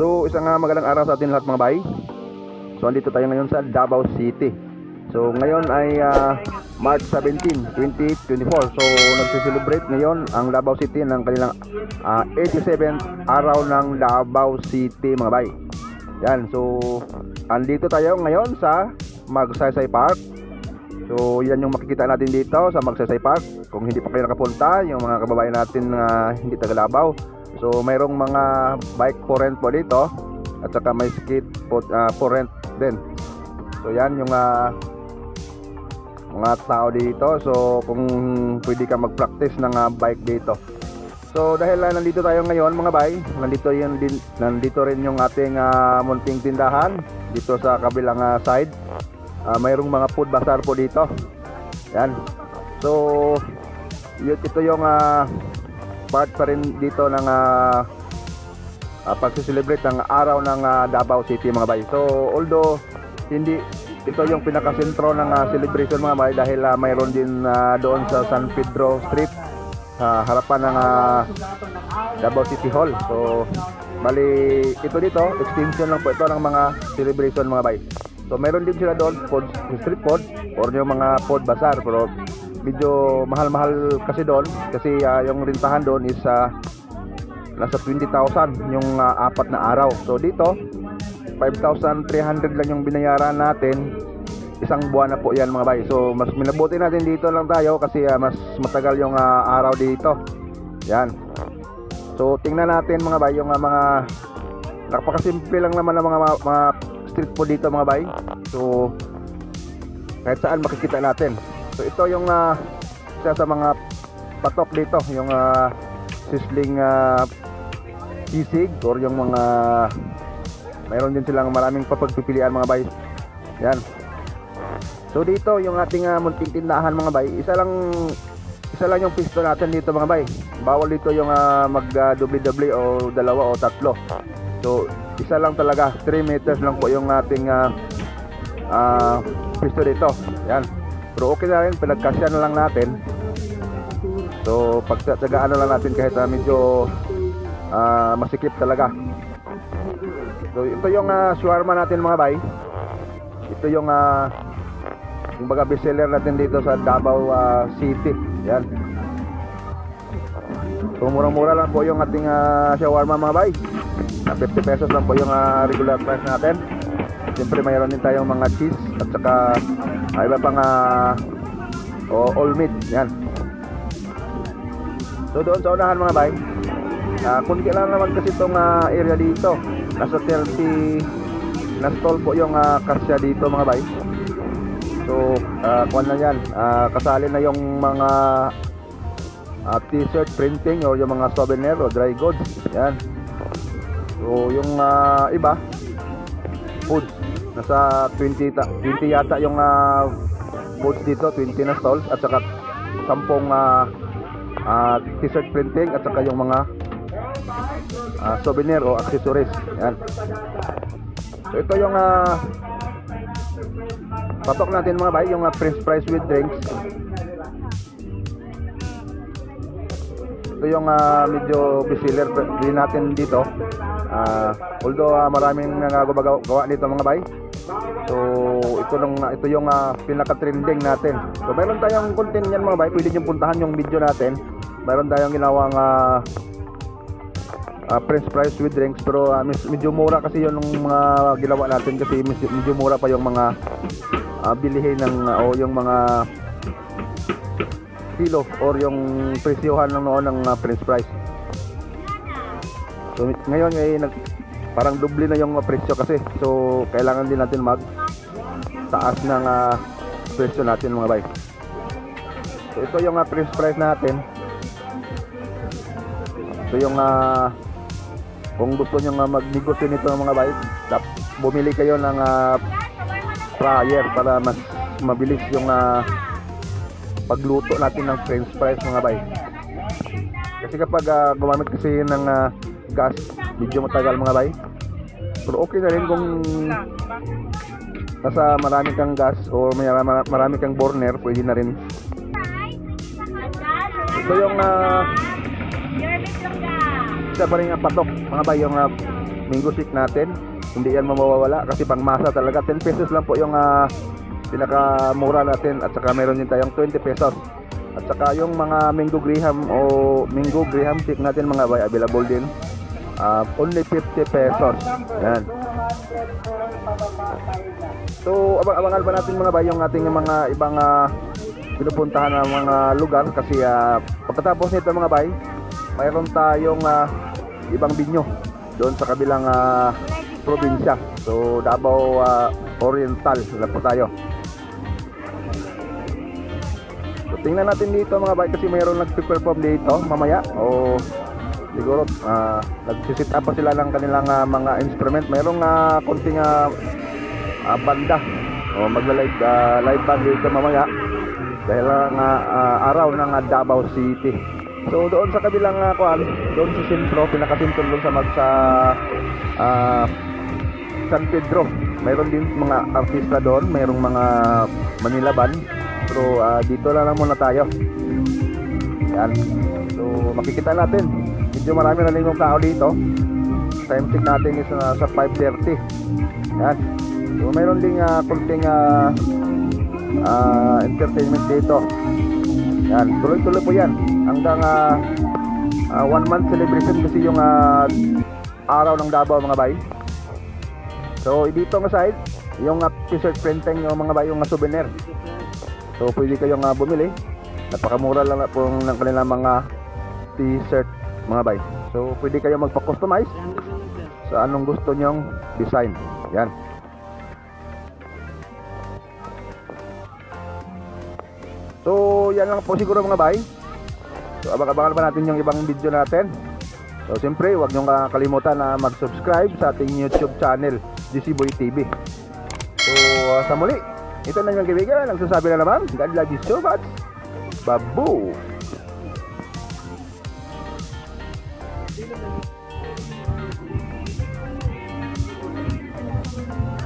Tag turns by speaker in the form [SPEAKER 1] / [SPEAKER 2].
[SPEAKER 1] So, isang uh, magandang araw sa atin lahat mga bay. So, andito tayo ngayon sa Davao City. So, ngayon ay ah, March 17, 2024. So, nagse-celebrate ngayon ang Davao City ng kanilang ah, 87th araw ng Davao City mga bay. Yan, so andito tayo ngayon sa Magsaysay Park. So, yan yung makikita natin dito sa Magsaysay Park. Kung hindi pa kayo nakapunta, yung mga kababayan natin na hindi taga Davao. So, mayroong mga bike for rent po dito. At saka may skate po, ah, for rent din. So, yan yung ah, mga tao dito. So, kung pwede ka mag-practice ng ah, bike dito. So, dahil ah, nandito tayo ngayon mga bay, nandito, yun din, nandito rin yung ating ah, munting tindahan dito sa kabilang ah, side. Ah, mayroong mga food bazaar po dito. Yan. So, yun, ito yung ah, part pa rin dito ng uh, uh, pagsiselebrate ng araw ng ah, Davao City mga bay. So, although hindi ito yung pinakasentro ng ah, celebration mga bay dahil ah, mayroon din ah, doon sa San Pedro Street sa harapan ng ah, Davao City Hall. So, bali ito dito, extension lang po ito ng mga celebration mga bay. So, meron din sila doon food, street food or yung mga food bazaar pero medyo mahal-mahal kasi doon kasi ah, yung rintahan doon is ah, nasa 20,000 yung ah, apat na araw. So dito 5,300 lang yung binayaran natin. Isang buwan na po 'yan mga bay. So mas minabuti natin dito lang tayo kasi ah, mas matagal yung ah, araw dito. Yan. So tingnan natin mga bay yung ah, mga napakasimple lang naman ng mga, mga, mga street food dito mga bay. So kahit saan makikita natin. So ito yung ah, isa sa mga patok dito, yung ah, sizzling uh, sisig or yung mga mayroon din silang maraming papagpipilian mga bay. Yan. So dito yung ating uh, munting tindahan mga bay, isa lang isa lang yung pisto natin dito mga bay. Bawal dito yung uh, mag uh, o dalawa o tatlo. So isa lang talaga, 3 meters lang po yung ating uh, uh, pisto dito. Yan. Pero okay na rin, pinagkasya na lang natin. So, pagtsagaan na lang natin kahit uh, medyo uh, masikip talaga. So, ito yung uh, shawarma natin mga bay. Ito yung uh, yung baga bestseller natin dito sa Davao uh, City. Yan. So, murang-mura lang po yung ating uh, shawarma mga bay. Uh, 50 pesos lang po yung uh, regular price natin. Siyempre mayroon din tayong mga cheese at saka uh, iba pang uh, o all meat. Yan. So doon sa unahan mga bay, uh, kundi lang naman kasi itong uh, area dito. Nasa 30 na stall po yung uh, kasya dito mga bay. So, uh, kuwan na yan. Uh, kasali na yung mga uh, t-shirt printing or yung mga souvenir o dry goods. Yan. So, yung uh, iba, foods. Nasa 20, ta- 20 yata yung uh, foods dito, 20 na stalls at saka 10 uh, uh, t-shirt printing at saka yung mga uh, souvenir o accessories. Yan. So ito yung uh, patok natin mga bay, yung uh, french fries with drinks. Ito yung uh, medyo bestseller din natin dito. Uh, although uh, maraming nagagawa gawa nito mga bay. So ito lang ito yung uh, pinaka-trending natin. So meron tayong content niyan mga bay, pwede niyo puntahan yung video natin. Meron tayong ginawang uh, uh, french fries with drinks pero uh, medyo mura kasi yun ng mga ginawa natin kasi medyo mura pa yung mga uh, bilihin ng uh, o yung mga kilo or yung presyohan ng noon ng uh, french fries. So ngayon ay nag parang doble na yung uh, presyo kasi. So kailangan din natin mag taas ng uh, presyo natin mga bay. So ito yung uh, french fries natin. Ito yung uh, kung gusto nyo uh, magnegosyo nito mga bay, bumili kayo ng uh, fryer para mas mabilis yung uh, pagluto natin ng french fries mga bay. Kasi kapag uh, gumamit kasi ng uh, gas, medyo matagal mga bay. Pero okay na rin kung nasa marami kang gas o may marami, kang burner, pwede na rin. Ito yung uh, isa pa rin ang patok mga bay, yung uh, mango shake natin. Hindi yan mawawala kasi pang masa talaga. 10 pesos lang po yung ah, pinakamura natin at saka meron din tayong 20 pesos. At saka yung mga mango graham o mango graham shake natin mga bay available din. Ah, only 50 pesos. Yan. So, abang-abangan pa natin mga bay yung ating mga ibang ah, pinupuntahan ng mga lugar kasi ah, pagkatapos nito mga bay, mayroon tayong ah, ibang binyo doon sa kabilang ah, probinsya. So, Davao ah, Oriental na po tayo. Tingnan natin dito mga bay kasi mayroon nagpe-perform dito mamaya o siguro uh, nagsisit up pa sila ng kanilang ah, mga instrument. Mayroong uh, konting ah, ah, banda o magla-live ah, live band dito mamaya dahil nga ah, araw ng ah, Davao City. So doon sa kabilang uh, kuan, doon sa sentro, pinakasentro doon sa mag sa ah, San Pedro. Mayroon din mga artista doon, mayroong mga Manila band. Pero ah, dito na lang muna tayo. Yan. So makikita natin. Medyo marami na lingong tao dito. Time check natin is na sa 5.30. Yan. So mayroon ding uh, konting ah, ah, entertainment dito. Yan, tuloy-tuloy po yan. Hanggang ah, ah, one month celebration kasi yung ah, araw ng Davao mga bay. So dito nga side, yung uh, t-shirt printing yung mga bay, yung mga souvenir. So pwede kayong ah, bumili. Napakamura lang po ng kanilang mga t-shirt mga bay. So pwede kayong magpa-customize sa anong gusto nyong design. Yan. So, yan lang po siguro mga bay. So, abang-abangan pa natin yung ibang video natin. So, siyempre, huwag nyo kalimutan na mag-subscribe sa ating YouTube channel, GC Boy TV. So, uh, sa muli, ito na yung kaibigan, nagsasabi na naman, God love you so much. Babu!
[SPEAKER 2] Thank you.